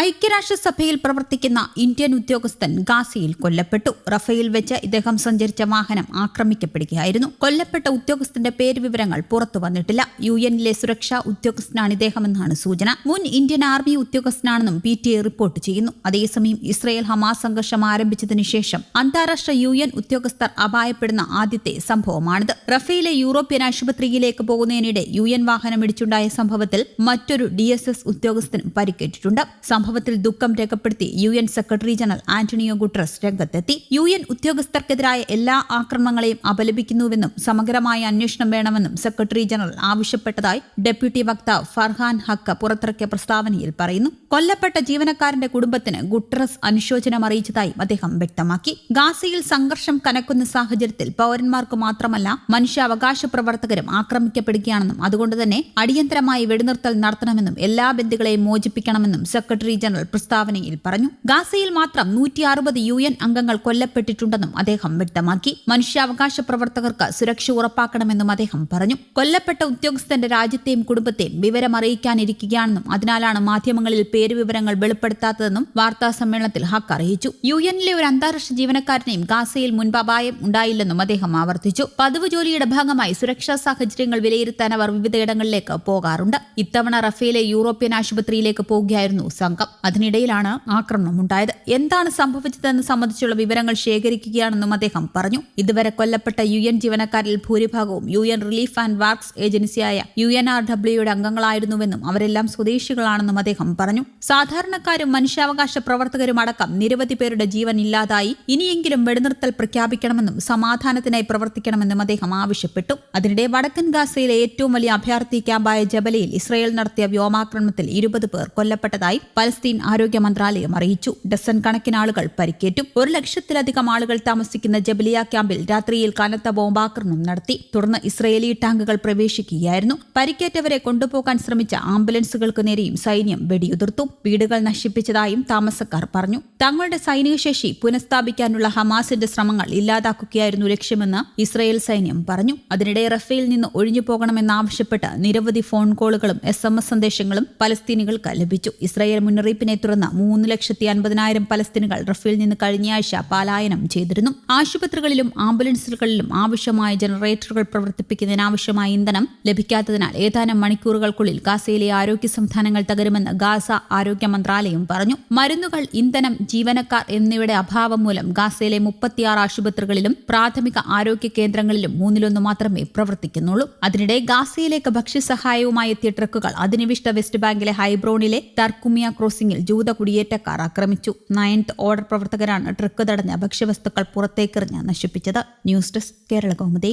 ഐക്യരാഷ്ട്രസഭയിൽ പ്രവർത്തിക്കുന്ന ഇന്ത്യൻ ഉദ്യോഗസ്ഥൻ ഗാസയിൽ കൊല്ലപ്പെട്ടു. റഫയിൽ വെച്ച് ഇദ്ദേഹം സഞ്ചരിച്ച വാഹനം ആക്രമിക്കപ്പെടുകയായിരുന്നു. കൊല്ലപ്പെട്ട ഉദ്യോഗസ്ഥന്റെ പേര് വിവരങ്ങൾ പുറത്തു വന്നിട്ടില്ല. യു എന്നിലെ സുരക്ഷാ ഉദ്യോഗസ്ഥനാണ് ഇദ്ദേഹമെന്നാണ് സൂചന. മുൻ ഇന്ത്യൻ ആർമി ഉദ്യോഗസ്ഥനാണെന്നും പി ടി ഐ റിപ്പോർട്ട് ചെയ്യുന്നു. അതേസമയം ഇസ്രയേൽ ഹമാസ് സംഘർഷം ആരംഭിച്ചതിനു ശേഷം അന്താരാഷ്ട്ര യു എൻ ഉദ്യോഗസ്ഥർ അപായപ്പെടുന്ന ആദ്യത്തെ സംഭവമാണിത്. റഫേലെ യൂറോപ്യൻ ആശുപത്രിയിലേക്ക് പോകുന്നതിനിടെ യു എൻ വാഹനം ഇടിച്ചുണ്ടായ സംഭവത്തിൽ മറ്റൊരു ഡി എസ് എസ് ഉദ്യോഗസ്ഥനും പരിക്കേറ്റിട്ടുണ്ട്. സംഭവത്തിൽ ദുഃഖം രേഖപ്പെടുത്തി U N secretary general Antonio Guterres രംഗത്തെത്തി. യു എൻ ഉദ്യോഗസ്ഥർക്കെതിരായ എല്ലാ ആക്രമണങ്ങളെയും അപലപിക്കുന്നുവെന്നും സമഗ്രമായ അന്വേഷണം വേണമെന്നും സെക്രട്ടറി ജനറൽ ആവശ്യപ്പെട്ടതായി ഡെപ്യൂട്ടി വക്താവ് ഫർഹാൻ ഹക്ക പുറത്തിറക്കിയ പ്രസ്താവനയിൽ പറയുന്നു. കൊല്ലപ്പെട്ട ജീവനക്കാരന്റെ കുടുംബത്തിന് ഗുട്രസ് അനുശോചനം അറിയിച്ചതായും അദ്ദേഹം വ്യക്തമാക്കി. ഗാസയിൽ സംഘർഷം കനക്കുന്ന സാഹചര്യത്തിൽ പൌരന്മാർക്ക് മാത്രമല്ല മനുഷ്യാവകാശ പ്രവർത്തകരും ആക്രമിക്കപ്പെടുകയാണെന്നും അതുകൊണ്ട് തന്നെ അടിയന്തരമായി വെടിനിർത്തൽ നടത്തണമെന്നും എല്ലാ ബന്ധുക്കളെയും മോചിപ്പിക്കണമെന്നും സെക്രട്ടറി ജനറൽ പ്രസ്താവനയിൽ പറഞ്ഞു ഗാസയിൽ മാത്രം നൂറ്റി അറുപത് യു എൻ അംഗങ്ങൾ കൊല്ലപ്പെട്ടിട്ടുണ്ടെന്നും അദ്ദേഹം വ്യക്തമാക്കി. മനുഷ്യാവകാശ പ്രവർത്തകർക്ക് സുരക്ഷ ഉറപ്പാക്കണമെന്നും അദ്ദേഹം പറഞ്ഞു. കൊല്ലപ്പെട്ട ഉദ്യോഗസ്ഥന്റെ രാജ്യത്തെയും കുടുംബത്തെയും വിവരമറിയിക്കാനിരിക്കുകയാണെന്നും അതിനാലാണ് മാധ്യമങ്ങളിൽ പേരുവിവരങ്ങൾ വെളിപ്പെടുത്താത്തതെന്നും വാർത്താ സമ്മേളനത്തിൽ ഹക്ക് അറിയിച്ചു. യു എന്നിലെ ഒരു അന്താരാഷ്ട്ര ജീവനക്കാരനെയും ഗാസയിൽ മുൻപ് ഉണ്ടായില്ലെന്നും അദ്ദേഹം ആവർത്തിച്ചു. പതിവ് ജോലിയുടെ ഭാഗമായി സുരക്ഷാ സാഹചര്യങ്ങൾ വിലയിരുത്താൻ അവർ വിവിധയിടങ്ങളിലേക്ക് പോകാറുണ്ട്. ഇത്തവണ റഫേലെ യൂറോപ്യൻ ആശുപത്രിയിലേക്ക് പോകുകയായിരുന്നു സംഘം. അതിനിടയിലാണ് ആക്രമണം ഉണ്ടായത് എന്താണ് സംഭവിച്ചതെന്ന് സംബന്ധിച്ചുള്ള വിവരങ്ങൾ ശേഖരിക്കുകയാണെന്നും അദ്ദേഹം പറഞ്ഞു. ഇതുവരെ കൊല്ലപ്പെട്ട യു എൻ ജീവനക്കാരിൽ ഭൂരിഭാഗവും U N relief and works ഏജൻസിയായ യു എൻ ആർ ഡബ്ല്യുയുടെ അംഗങ്ങളായിരുന്നുവെന്നും അവരെല്ലാം സ്വദേശികളാണെന്നും അദ്ദേഹം പറഞ്ഞു. സാധാരണക്കാരും മനുഷ്യാവകാശ പ്രവർത്തകരും അടക്കം നിരവധി പേരുടെ ജീവൻ ഇല്ലാതായി ഇനിയെങ്കിലും വെടിനിർത്തൽ പ്രഖ്യാപിക്കണമെന്നും സമാധാനത്തിനായി പ്രവർത്തിക്കണമെന്നും അദ്ദേഹം ആവശ്യപ്പെട്ടു. അതിനിടെ വടക്കൻ ഗാസയിലെ ഏറ്റവും വലിയ അഭയാർത്ഥി ക്യാമ്പായ ജബലയിൽ ഇസ്രയേൽ നടത്തിയ വ്യോമാക്രമണത്തിൽ ഇരുപത് പേർ കൊല്ലപ്പെട്ടതായി പലസ്തീൻ ആരോഗ്യ മന്ത്രാലയം അറിയിച്ചു. ഡസൻ കണക്കിന് ആളുകൾ പരിക്കേറ്റു. ഒരു ലക്ഷത്തിലധികം ആളുകൾ താമസിക്കുന്ന ജബലിയ ക്യാമ്പിൽ രാത്രിയിൽ കനത്ത ബോംബാക്രമണം നടത്തി. തുടർന്ന് ഇസ്രയേലി ടാങ്കുകൾ പ്രവേശിക്കുകയായിരുന്നു. പരിക്കേറ്റവരെ കൊണ്ടുപോകാൻ ശ്രമിച്ച ആംബുലൻസുകൾക്ക് നേരെയും സൈന്യം വെടിയുതിർത്തു. വീടുകൾ നശിപ്പിച്ചതായും താമസക്കാർ പറഞ്ഞു. തങ്ങളുടെ സൈനിക ശേഷി പുനഃസ്ഥാപിക്കാനുള്ള ഹമാസിന്റെ ശ്രമങ്ങൾ ഇല്ലാതാക്കുകയായിരുന്നു ലക്ഷ്യമെന്ന് ഇസ്രയേൽ സൈന്യം പറഞ്ഞു. അതിനിടെ റഫേൽ നിന്ന് ഒഴിഞ്ഞു പോകണമെന്നാവശ്യപ്പെട്ട് നിരവധി ഫോൺ കോളുകളും എസ് എം എസ് സന്ദേശങ്ങളും പലസ്തീനികൾക്ക് ലഭിച്ചു. ഇസ്രായേൽ മുന്നറിയിപ്പിനെ തുടർന്ന് മൂന്ന് ലക്ഷത്തി അൻപതിനായിരം പലസ്തീനുകൾ റഫേൽ നിന്ന് കഴിഞ്ഞയാഴ്ച പലായനം ചെയ്തിരുന്നു. ആശുപത്രികളിലും ആംബുലൻസുകളിലും ആവശ്യമായ ജനറേറ്ററുകൾ പ്രവർത്തിപ്പിക്കുന്നതിനാവശ്യമായ ഇന്ധനം ലഭിക്കാത്തതിനാൽ ഏതാനും മണിക്കൂറുകൾക്കുള്ളിൽ ഗാസയിലെ ആരോഗ്യ സംവിധാനങ്ങൾ തകരുമെന്ന് ഗാസ ആരോഗ്യ മന്ത്രാലയം പറഞ്ഞു. മരുന്നുകൾ ഇന്ധനം ജീവനക്കാർ എന്നിവയുടെ അഭാവം മൂലം ഗാസയിലെ മുപ്പത്തിയാറ് ആശുപത്രികളിലും പ്രാഥമിക ആരോഗ്യ കേന്ദ്രങ്ങളിലും മൂന്നിലൊന്ന് മാത്രമേ പ്രവർത്തിക്കുന്നുള്ളൂ. അതിനിടെ ഗാസയിലേക്ക് ഭക്ഷ്യസഹായവുമായി എത്തിയ ട്രക്കുകൾ അതിനിവിഷ്ട വെസ്റ്റ് ബാങ്കിലെ ഹൈബ്രോണിലെ തർക്കുമിയ ക്രോസിംഗിൽ ജൂത കുടിയേറ്റക്കാർ ആക്രമിച്ചു. നയൻത് ഓർഡർ പ്രവർത്തകരാണ് ട്രക്ക് തടഞ്ഞ ഭക്ഷ്യവസ്തുക്കൾ പുറത്തേക്കെറിഞ്ഞ് നശിപ്പിച്ചത്. News desk Kerala Kaumudi.